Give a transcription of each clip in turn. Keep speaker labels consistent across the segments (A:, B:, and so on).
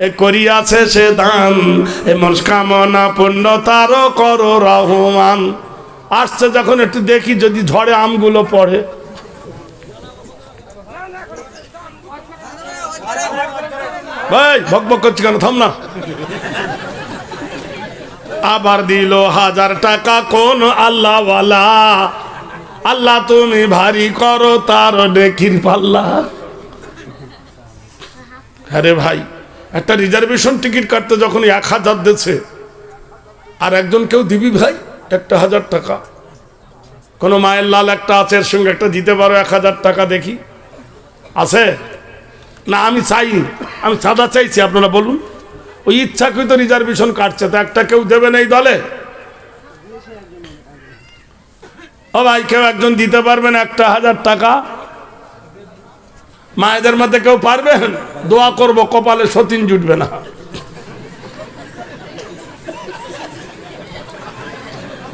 A: এ করিয়াছে সে দান, এ মনস্কামনা পূর্ণ, তারও কর রহমান। আসছে যখন একটু দেখি যদি ঝড়ে আমগুলো পড়ে। ভাই ভক ভক করছি কেন? থাম না। আবার দিল হাজার টাকা কোন আল্লাহওয়ালা। আল্লাহ তুমি ভারী করো তার নেকির পাল্লা। আরে ভাই। একটা রিজার্ভেশন টিকিট কাটতে যখন এক হাজার দিচ্ছে, আর একজন কেউ দিবি ভাই? একটা হাজার টাকা। কোনো মায়ের লাল একটা আছে, এর সঙ্গে একটা দিতে পারো এক হাজার টাকা দেখি। আছে? না, আমি চাইনি। আমি সাদা চাইছি, আপনারা বলুন। ওই ইচ্ছাকৃত রিজার্ভেশন কাটছে, তো একটা কেউ দেবেন এই দলে? ও ভাই, কেউ একজন দিতে পারবেন একটা হাজার টাকা? মায়েদের মধ্যে কেউ পারবেন দোয়া করব, কপালে সতীন জুটবে না।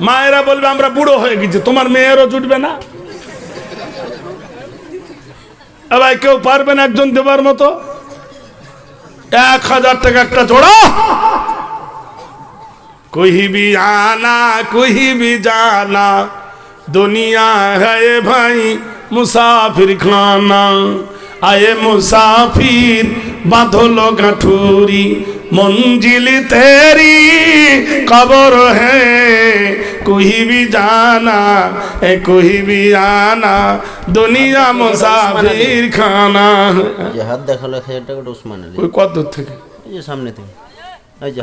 A: মায়েরা বলবে, আমরা বুড়ো হয়ে গেছি, তোমার মেয়েরও জুটবে না। এবার কেউ পারবেন একজন দেবার মতো? এক হাজার টাকা একটা জোড়া! কহিবি আনা, কহিবি জানা, দুনিয়া হে ভাই মুসাফির খানা। আয়ে মুসাফির বাঁধলো গাঠুরি মঞ্জিল তেরি কবর হে কুহিবি জানা এ কুহিবি আনা দুনিয়া মুসাফির খানা।
B: যে হাত দেখাল এক হাজার টাকা ওসমান আলী।
A: কত দূর থেকে?
B: এই যে সামনে থেকে। এই যে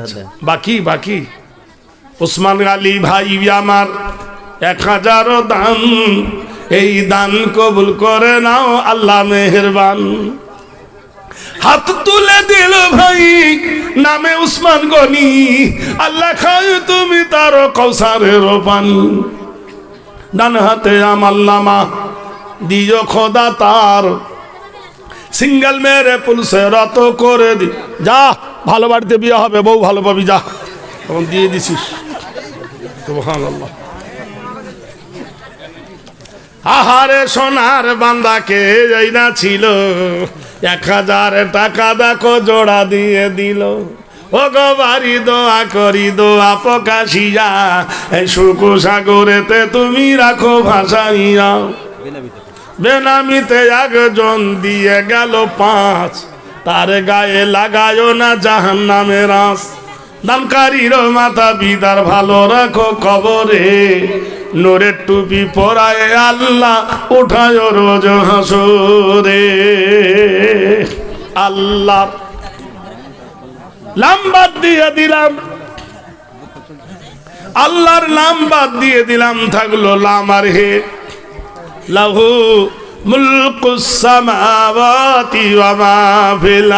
A: বাকি বাকি। উসমান আলী ভাই আমার এক হাজারও দাম। এই দান কবুল করে নাও, আল্লাহ মেহেরবান। হাত তুলে দিল ভাই, নামে উসমান গনি। আল্লাহ খায় তুমি তার কৌসারের পানি। ডান হাতে আমার নামা দিও খোদা তার। সিঙ্গেল মেরে পুলিশে রত করে দি। যা, ভালো বাড়িতে বিয়ে হবে, বউ ভালো পাবি, যা। তখন দিয়ে দিছিস। সুবহানাল্লাহ। আহারে সোনার বান্দাকে এই না ছিল? এক হাজার টাকা দেখো, জোড়া দিয়ে দিল। ও গো বাড়ি দোয়া করি, দোয়া প্রকাশিয়া। এই সুকু সাগরেতে তুমি রাখো, ভাসাইয়া। বেনামিতে একজন দিয়ে গেল পাঁচ। তার গায়ে লাগায়ও না জাহান নামের আঁচ। দানকারীর মাথা বিদার ভালো রাখো কবরে। নোরের টুপি পরায় আল্লাহ উঠায় রোজ হাসরে। আল্লাহ লাম্বার দিয়ে দিলাম। আল্লাহর নাম দিয়ে দিলাম, থাকল লামার হে। লাহু মুলকুস সামাওয়াতি ওয়া মা ফিল